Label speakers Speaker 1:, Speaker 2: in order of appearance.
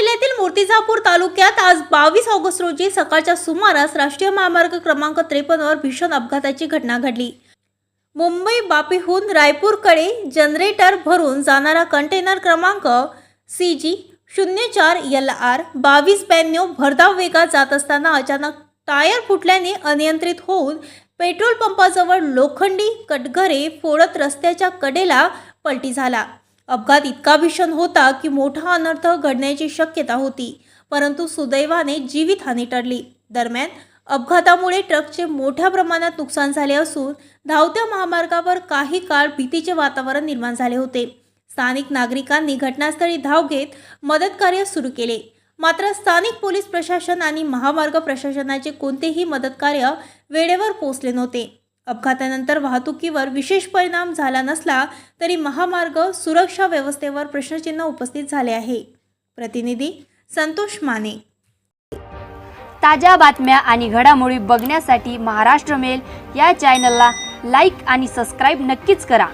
Speaker 1: जिल्ह्यातील मूर्तिजापूर तालुक्यात आज बावीस ऑगस्ट रोजी सकाळच्या सुमारास राष्ट्रीय महामार्ग क्रमांक त्रेपन्नवर भीषण अपघाताची घटना घडली. मुंबई बापीहून रायपूरकडे जनरेटर भरून जाणारा कंटेनर क्रमांक सी जी शून्य चार एल आर बावीस ब्याण्णव भरधाव वेगात जात असताना अचानक टायर फुटल्याने अनियंत्रित होऊन पेट्रोल पंपाजवळ लोखंडी कटघरे फोडत रस्त्याच्या कडेला पलटी झाला. अपघात इतका भीषण होता की मोठा अनर्थ घडण्याची शक्यता होती परंतु सुदैवाने जीवितहानी टळली. दरम्यान अपघातामुळे ट्रकचे मोठ्या प्रमाणात नुकसान झाले असून धावत्या महामार्गावर काही काळ भीतीचे वातावरण निर्माण झाले होते. स्थानिक नागरिकांनी घटनास्थळी धाव घेत मदत कार्य सुरू केले. मात्र स्थानिक पोलीस प्रशासन आणि महामार्ग प्रशासनाचे कोणतेही मदत कार्य वेळेवर पोहोचले नव्हते. अपघातानंतर वाहतुकीवर विशेष परिणाम झाला नसला तरी महामार्ग सुरक्षा व्यवस्थेवर प्रश्नचिन्ह उपस्थित झाले आहे. प्रतिनिधी संतोष माने.
Speaker 2: ताज्या बातम्या आणि घडामोडी बघण्यासाठी महाराष्ट्र मेल या चॅनलला लाईक आणि सबस्क्राईब नक्कीच करा.